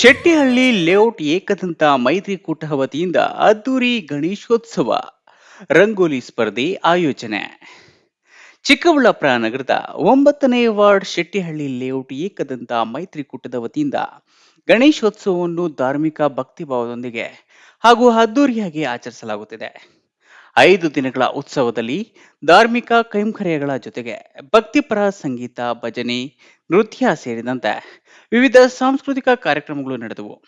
Shettihalli layout Ekadanta ಮೈತ್ರಿಕೂಟ ವತಿಯಿಂದ ಅದ್ದೂರಿ ಗಣೇಶೋತ್ಸವ ರಂಗೋಲಿ ಸ್ಪರ್ಧೆ ಆಯೋಜನೆ. ಚಿಕ್ಕಬಳ್ಳಾಪುರ ನಗರದ ಒಂಬತ್ತನೇ ವಾರ್ಡ್ ಶೆಟ್ಟಿಹಳ್ಳಿ ಲೇಔಟ್ ಏಕದಂತ ಮೈತ್ರಿಕೂಟದ ವತಿಯಿಂದ ಗಣೇಶೋತ್ಸವವನ್ನು ಧಾರ್ಮಿಕ ಭಕ್ತಿಭಾವದೊಂದಿಗೆ ಹಾಗೂ ಅದ್ದೂರಿಯಾಗಿ ಆಚರಿಸಲಾಗುತ್ತಿದೆ. ಐದು ದಿನಗಳ ಉತ್ಸವದಲ್ಲಿ ಧಾರ್ಮಿಕ ಕೈಂಕರ್ಯಗಳ ಜೊತೆಗೆ ಭಕ್ತಿಪರ ಸಂಗೀತ, ಭಜನೆ, ನೃತ್ಯ ಸೇರಿದಂತೆ ವಿವಿಧ ಸಾಂಸ್ಕೃತಿಕ ಕಾರ್ಯಕ್ರಮಗಳು ನಡೆದವು.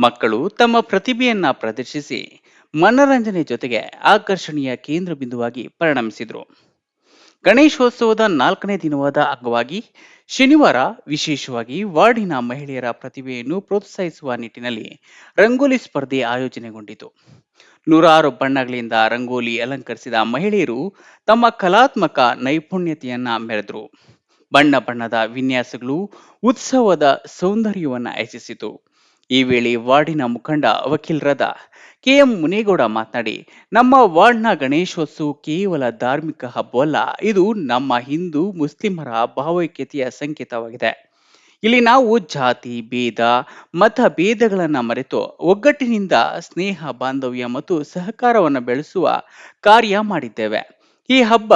ಮಕ್ಕಳು ತಮ್ಮ ಪ್ರತಿಭೆಯನ್ನ ಪ್ರದರ್ಶಿಸಿ ಮನರಂಜನೆ ಜೊತೆಗೆ ಆಕರ್ಷಣೀಯ ಕೇಂದ್ರ ಬಿಂದುವಾಗಿ ಪರಿಣಮಿಸಿದರು. ಗಣೇಶೋತ್ಸವದ ನಾಲ್ಕನೇ ದಿನವಾದ ಅಂಗವಾಗಿ ಶನಿವಾರ ವಿಶೇಷವಾಗಿ ವಾರ್ಡಿನ ಮಹಿಳೆಯರ ಪ್ರತಿಭೆಯನ್ನು ಪ್ರೋತ್ಸಾಹಿಸುವ ನಿಟ್ಟಿನಲ್ಲಿ ರಂಗೋಲಿ ಸ್ಪರ್ಧೆ ಆಯೋಜನೆಗೊಂಡಿತು. ನೂರಾರು ಬಣ್ಣಗಳಿಂದ ರಂಗೋಲಿ ಅಲಂಕರಿಸಿದ ಮಹಿಳೆಯರು ತಮ್ಮ ಕಲಾತ್ಮಕ ನೈಪುಣ್ಯತೆಯನ್ನ ಮೆರೆದರು. ಬಣ್ಣ ಬಣ್ಣದ ವಿನ್ಯಾಸಗಳು ಉತ್ಸವದ ಸೌಂದರ್ಯವನ್ನು ಹೆಚ್ಚಿಸಿತು. ಈ ವೇಳೆ ವಾರ್ಡಿನ ಮುಖಂಡ ವಕೀಲರಾದ ಕೆಎಂ ಮುನೇಗೌಡ ಮಾತನಾಡಿ, ನಮ್ಮ ವಾರ್ಡ್ನ ಗಣೇಶೋತ್ಸವ ಕೇವಲ ಧಾರ್ಮಿಕ ಹಬ್ಬವಲ್ಲ, ಇದು ನಮ್ಮ ಹಿಂದೂ ಮುಸ್ಲಿಮರ ಭಾವೈಕ್ಯತೆಯ ಸಂಕೇತವಾಗಿದೆ. ಇಲ್ಲಿ ನಾವು ಜಾತಿ, ಭೇದ ಮತ ಭೇದಗಳನ್ನು ಮರೆತು ಒಗ್ಗಟ್ಟಿನಿಂದ ಸ್ನೇಹ, ಬಾಂಧವ್ಯ ಮತ್ತು ಸಹಕಾರವನ್ನು ಬೆಳೆಸುವ ಕಾರ್ಯ ಮಾಡಿದ್ದೇವೆ. ಈ ಹಬ್ಬ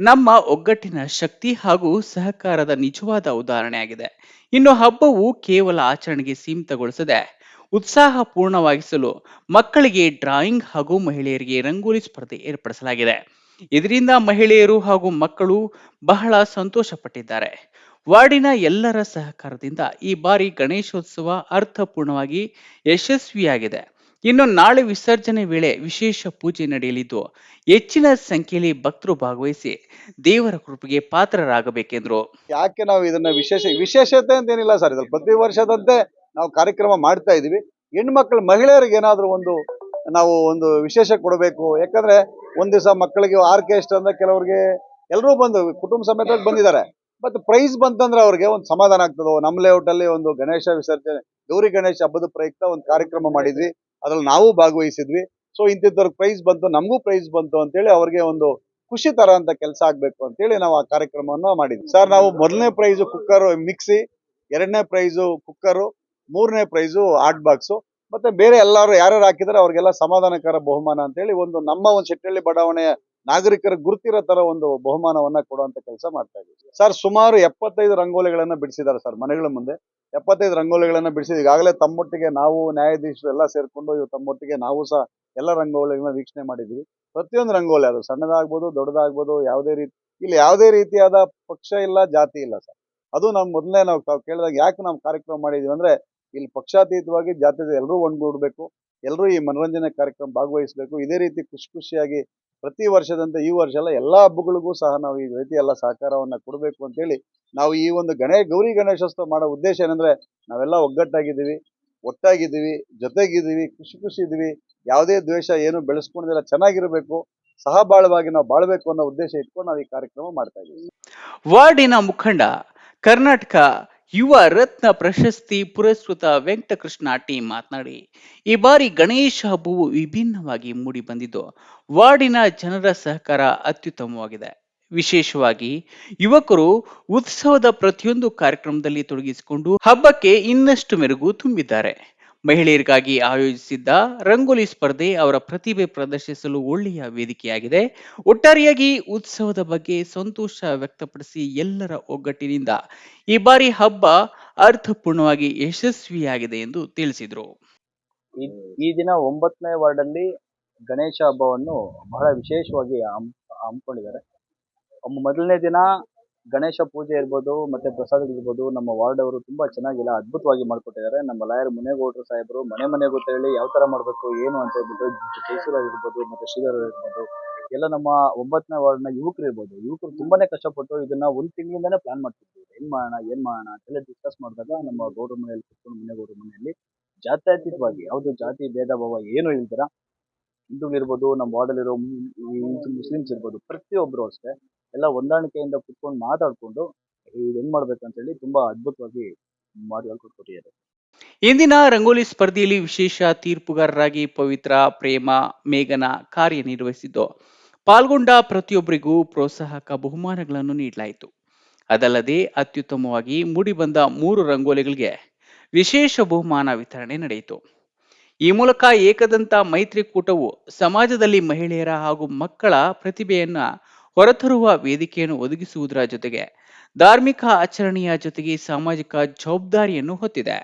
ನಮ್ಮ ಒಗ್ಗಟ್ಟಿನ ಶಕ್ತಿ ಹಾಗೂ ಸಹಕಾರದ ನಿಜವಾದ ಉದಾಹರಣೆಯಾಗಿದೆ. ಇನ್ನು ಹಬ್ಬವು ಕೇವಲ ಆಚರಣೆಗೆ ಸೀಮಿತಗೊಳಿಸದೆ ಉತ್ಸಾಹ ಪೂರ್ಣವಾಗಿಸಲು ಮಕ್ಕಳಿಗೆ ಡ್ರಾಯಿಂಗ್ ಹಾಗೂ ಮಹಿಳೆಯರಿಗೆ ರಂಗೋಲಿ ಸ್ಪರ್ಧೆ ಏರ್ಪಡಿಸಲಾಗಿದೆ. ಇದರಿಂದ ಮಹಿಳೆಯರು ಹಾಗೂ ಮಕ್ಕಳು ಬಹಳ ಸಂತೋಷ ಪಟ್ಟಿದ್ದಾರೆ ವಾರ್ಡಿನ ಎಲ್ಲರ ಸಹಕಾರದಿಂದ ಈ ಬಾರಿ ಗಣೇಶೋತ್ಸವ ಅರ್ಥಪೂರ್ಣವಾಗಿ ಯಶಸ್ವಿಯಾಗಿದೆ. ಇನ್ನು ನಾಳೆ ವಿಸರ್ಜನೆ ವೇಳೆ ವಿಶೇಷ ಪೂಜೆ ನಡೆಯಲಿದ್ದು, ಹೆಚ್ಚಿನ ಸಂಖ್ಯೆಯಲ್ಲಿ ಭಕ್ತರು ಭಾಗವಹಿಸಿ ದೇವರ ಕೃಪೆಗೆ ಪಾತ್ರರಾಗಬೇಕೆಂದ್ರು. ಯಾಕೆ ನಾವು ಇದನ್ನ ವಿಶೇಷ, ವಿಶೇಷತೆ ಅಂತ ಏನಿಲ್ಲ ಸರ್ ಇದ್ರಲ್ಲಿ ಪ್ರತಿ ವರ್ಷದಂತೆ ನಾವು ಕಾರ್ಯಕ್ರಮ ಮಾಡ್ತಾ ಇದೀವಿ ಹೆಣ್ಮಕ್ಳು, ಮಹಿಳೆಯರಿಗೆ ಏನಾದರೂ ಒಂದು ನಾವು ಒಂದು ವಿಶೇಷ ಕೊಡಬೇಕು. ಯಾಕಂದ್ರೆ ಒಂದ್ ದಿವಸ ಮಕ್ಕಳಿಗೆ ಆರ್ಕೆಸ್ಟ್ರಾ ಅಂದ್ರೆ ಕೆಲವರಿಗೆ ಎಲ್ಲರೂ ಬಂದು, ಕುಟುಂಬ ಸಮೇತ ಬಂದಿದ್ದಾರೆ. ಮತ್ತೆ ಪ್ರೈಸ್ ಬಂತಂದ್ರೆ ಅವ್ರಿಗೆ ಒಂದು ಸಮಾಧಾನ ಆಗ್ತದೆ? ನಮ್ಮ ಲೇಔಟ್ ಅಲ್ಲಿ ಒಂದು ಗಣೇಶ ವಿಸರ್ಜನೆ, ಗೌರಿ ಗಣೇಶ ಹಬ್ಬದ ಪ್ರಯುಕ್ತ ಒಂದು ಕಾರ್ಯಕ್ರಮ ಮಾಡಿದ್ವಿ. ಅದ್ರಲ್ಲಿ ನಾವು ಭಾಗವಹಿಸಿದ್ವಿ. ಸೊ ಇಂತಿದ್ದವ್ರಿಗೆ ಪ್ರೈಸ್ ಬಂತು, ನಮಗೂ ಪ್ರೈಸ್ ಬಂತು ಅಂತೇಳಿ ಅವ್ರಿಗೆ ಒಂದು ಖುಷಿ ತರ ಅಂತ ಕೆಲಸ ಆಗ್ಬೇಕು ಅಂತೇಳಿ ನಾವು ಆ ಕಾರ್ಯಕ್ರಮವನ್ನು ಮಾಡಿದ್ವಿ. ಸರ್ ನಾವು ಮೊದಲನೇ ಪ್ರೈಸು ಕುಕ್ಕರ್ ಮಿಕ್ಸಿ ಎರಡನೇ ಪ್ರೈಸು ಕುಕ್ಕರು ಮೂರನೇ ಪ್ರೈಸು ಆರ್ಟ್ ಬಾಕ್ಸು ಮತ್ತೆ ಬೇರೆ ಎಲ್ಲರೂ ಯಾರ್ಯಾರು ಹಾಕಿದ್ರೆ ಅವ್ರಿಗೆಲ್ಲ ಸಮಾಧಾನಕರ ಬಹುಮಾನ ಅಂತೇಳಿ ಒಂದು ನಮ್ಮ ಒಂದು ಶೆಟ್ಟಳ್ಳಿ ಬಡಾವಣೆಯ ನಾಗರಿಕರ ಗುರುತಿರೋ ತರ ಒಂದು ಬಹುಮಾನವನ್ನ ಕೊಡುವಂತ ಕೆಲಸ ಮಾಡ್ತಾ ಇದ್ದೀವಿ. ಸರ್, ಸುಮಾರು ಎಪ್ಪತ್ತೈದು ರಂಗೋಲಿಗಳನ್ನ ಬಿಡಿಸಿದ್ದಾರೆ ಸರ್, ಮನೆಗಳ ಮುಂದೆ. ಎಪ್ಪತ್ತೈದು ರಂಗೋಲಿಗಳನ್ನ ಬಿಡಿಸಿದ ಈಗಾಗಲೇ ತಮ್ಮೊಟ್ಟಿಗೆ ನಾವು ನ್ಯಾಯಾಧೀಶರು ಎಲ್ಲ ಸೇರ್ಕೊಂಡು ಇವು ತಮ್ಮೊಟ್ಟಿಗೆ ನಾವು ಸಹ ಎಲ್ಲ ರಂಗೋಲಿಗಳನ್ನ ವೀಕ್ಷಣೆ ಮಾಡಿದ್ವಿ ಪ್ರತಿಯೊಂದು ರಂಗೋಲಿ, ಅದು ಸಣ್ಣದಾಗ್ಬೋದು, ದೊಡ್ಡದಾಗ್ಬೋದು, ಯಾವುದೇ ರೀತಿ, ಇಲ್ಲಿ ಯಾವುದೇ ರೀತಿಯಾದ ಪಕ್ಷ ಇಲ್ಲ, ಜಾತಿ ಇಲ್ಲ ಸರ್. ಅದು ನಾವು ಮೊದಲನೇ ನಾವು ಕೇಳಿದಾಗ ಯಾಕೆ ನಾವು ಕಾರ್ಯಕ್ರಮ ಮಾಡಿದೀವಿ ಅಂದ್ರೆ, ಇಲ್ಲಿ ಪಕ್ಷಾತೀತವಾಗಿ ಜಾತಿ ಎಲ್ಲರೂ ಒಂದ್ಗೂಡ್ಬೇಕು ಎಲ್ಲರೂ ಈ ಮನರಂಜನೆ ಕಾರ್ಯಕ್ರಮ ಭಾಗವಹಿಸಬೇಕು, ಇದೇ ರೀತಿ ಖುಷಿ ಖುಷಿಯಾಗಿ ಪ್ರತಿ ವರ್ಷದಂತೆ ಈ ವರ್ಷ ಎಲ್ಲ ಎಲ್ಲ ಹಬ್ಬಗಳಿಗೂ ಸಹ ನಾವು ಈ ರೀತಿ ಎಲ್ಲ ಸಹಕಾರವನ್ನು ಕೊಡಬೇಕು ಅಂತೇಳಿ ನಾವು ಈ ಒಂದು ಗಣೇ, ಗೌರಿ ಗಣೇಶೋತ್ಸವ ಮಾಡೋ ಉದ್ದೇಶ ಏನಂದರೆ ನಾವೆಲ್ಲ ಒಗ್ಗಟ್ಟಾಗಿದ್ದೀವಿ, ಒಟ್ಟಾಗಿದ್ದೀವಿ, ಜೊತೆಗಿದ್ದೀವಿ, ಖುಷಿ ಖುಷಿ ಇದ್ದೀವಿ ಯಾವುದೇ ದ್ವೇಷ ಏನು ಬೆಳೆಸ್ಕೊಂಡಿಲ್ಲ, ಚೆನ್ನಾಗಿರಬೇಕು, ಸಹಬಾಳವಾಗಿ ನಾವು ಬಾಳ್ಬೇಕು ಅನ್ನೋ ಉದ್ದೇಶ ಇಟ್ಕೊಂಡು ನಾವು ಈ ಕಾರ್ಯಕ್ರಮ ಮಾಡ್ತಾ ಇದ್ದೀವಿ. ವಾರ್ಡಿನ ಮುಖಂಡ, ಕರ್ನಾಟಕ ಯುವ ರತ್ನ ಪ್ರಶಸ್ತಿ ಪುರಸ್ಕೃತ ವೆಂಕಟಕೃಷ್ಣ ಟಿ ಮಾತನಾಡಿ, ಈ ಬಾರಿ ಗಣೇಶ ಹಬ್ಬವು ವಿಭಿನ್ನವಾಗಿ ಮೂಡಿ ಬಂದಿದ್ದು, ವಾರ್ಡಿನ ಜನರ ಸಹಕಾರ ಅತ್ಯುತ್ತಮವಾಗಿದೆ. ವಿಶೇಷವಾಗಿ, ಯುವಕರು ಉತ್ಸವದ ಪ್ರತಿಯೊಂದು ಕಾರ್ಯಕ್ರಮದಲ್ಲಿ ತೊಡಗಿಸಿಕೊಂಡು ಹಬ್ಬಕ್ಕೆ ಇನ್ನಷ್ಟು ಮೆರುಗು ತುಂಬಿದ್ದಾರೆ. ಮಹಿಳೆಯರಿಗಾಗಿ ಆಯೋಜಿಸಿದ್ದ ರಂಗೋಲಿ ಸ್ಪರ್ಧೆ ಅವರ ಪ್ರತಿಭೆ ಪ್ರದರ್ಶಿಸಲು ಒಳ್ಳೆಯ ವೇದಿಕೆಯಾಗಿದೆ. ಒಟ್ಟಾರೆಯಾಗಿ ಉತ್ಸವದ ಬಗ್ಗೆ ಸಂತೋಷ ವ್ಯಕ್ತಪಡಿಸಿ ಎಲ್ಲರ ಒಗ್ಗಟ್ಟಿನಿಂದ ಈ ಬಾರಿ ಹಬ್ಬ ಅರ್ಥಪೂರ್ಣವಾಗಿ ಯಶಸ್ವಿಯಾಗಿದೆ ಎಂದು ತಿಳಿಸಿದರು. ಈ ದಿನ ಒಂಬತ್ತನೇ ವಾರ್ಡಲ್ಲಿ ಗಣೇಶ ಹಬ್ಬವನ್ನು ಬಹಳ ವಿಶೇಷವಾಗಿ ಹಮ್ ಹಮ್ಮಿಕೊಂಡಿದ್ದಾರೆ. ಮೊದಲನೇ ದಿನ ಗಣೇಶ ಪೂಜೆ ಇರ್ಬೋದು, ಮತ್ತೆ ಪ್ರಸಾದಗಳಿರ್ಬೋದು ನಮ್ಮ ವಾರ್ಡ್ ಅವರು ತುಂಬಾ ಚೆನ್ನಾಗಿಲ್ಲ ಅದ್ಭುತವಾಗಿ ಮಾಡ್ಕೊಟ್ಟಿದ್ದಾರೆ. ನಮ್ಮ ಲಾಯರ್ ಮುನೇಗೌಡರು ಸಾಹೇಬರು, ಮನೆ ಮನೆಗೆ ಹೇಳಿ ಯಾವ ತರ ಮಾಡಬೇಕು, ಏನು ಅಂತ ಹೇಳ್ಬಿಟ್ಟು ಇರ್ಬೋದು, ಮತ್ತೆ ಶ್ರೀಧರ್ ಇರ್ಬೋದು, ಎಲ್ಲ ನಮ್ಮ ಒಂಬತ್ತನೇ ವಾರ್ಡ್ನ ಯುವಕರು ಇರ್ಬೋದು. ಯುವಕರು ತುಂಬಾನೇ ಕಷ್ಟಪಟ್ಟು ಇದನ್ನ ಒಂದ್ ತಿಂಗಳಿಂದಾನೇ ಪ್ಲಾನ್ ಮಾಡ್ತಿದ್ರು ಏನ್ ಮಾಡೋಣ ಏನ್ ಮಾಡೋಣ ಅಂತೆಲ್ಲ ಡಿಸ್ಕಸ್ ಮಾಡಿದಾಗ ನಮ್ಮ ಗೌಡ್ರ ಮನೆಯಲ್ಲಿ ಕುತ್ಕೊಂಡು, ಮುನೇಗೌಡರ ಮನೆಯಲ್ಲಿ ಜಾತ್ಯತೀತವಾಗಿ ಯಾವ್ದು ಜಾತಿ, ಭೇದ, ಭಾವ ಏನು ಇಲ್ದಿರ ಹಿಂದೂಗಳಿರ್ಬೋದು, ನಮ್ಮ ವಾರ್ಡಲ್ಲಿರೋ ಮುಸ್ಲಿಮ್ಸ್ ಇರ್ಬೋದು, ಪ್ರತಿಯೊಬ್ರು ಅಷ್ಟೇ ಎಲ್ಲ ಹೊಂದಾಣಿಕೆಯಿಂದ ಕುತ್ಕೊಂಡು ಮಾತಾಡ್ಕೊಂಡು ಇದು ಹೆಂಗ್ ಮಾಡ್ಬೇಕಂತೇಳಿ ತುಂಬಾ ಅದ್ಭುತವಾಗಿ ಮಾಡಿ ಹೇಳ್ಕೊಟ್ಕೊಟ್ಟಿದ್ದಾರೆ ಇಂದಿನ ರಂಗೋಲಿ ಸ್ಪರ್ಧೆಯಲ್ಲಿ ವಿಶೇಷ ತೀರ್ಪುಗಾರರಾಗಿ ಪವಿತ್ರ, ಪ್ರೇಮ, ಮೇಘನ ಕಾರ್ಯನಿರ್ವಹಿಸಿದ್ದು. ಪಾಲ್ಗೊಂಡ ಪ್ರತಿಯೊಬ್ಬರಿಗೂ ಪ್ರೋತ್ಸಾಹಕ ಬಹುಮಾನಗಳನ್ನು ನೀಡಲಾಯಿತು. ಅದಲ್ಲದೆ ಅತ್ಯುತ್ತಮವಾಗಿ ಮೂಡಿಬಂದ ಮೂರು ರಂಗೋಲಿಗಳಿಗೆ ವಿಶೇಷ ಬಹುಮಾನ ವಿತರಣೆ ನಡೆಯಿತು. ಈ ಮೂಲಕ ಏಕದಂತ ಮೈತ್ರಿಕೂಟವು ಸಮಾಜದಲ್ಲಿ ಮಹಿಳೆಯರ ಹಾಗೂ ಮಕ್ಕಳ ಪ್ರತಿಭೆಯನ್ನ ಹೊರತರುವ ವೇದಿಕೆಯನ್ನು ಒದಗಿಸುವುದರ ಜೊತೆಗೆ ಧಾರ್ಮಿಕ ಆಚರಣೆಯ ಜೊತೆಗೆ ಸಾಮಾಜಿಕ ಜವಾಬ್ದಾರಿಯನ್ನು ಹೊತ್ತಿದೆ.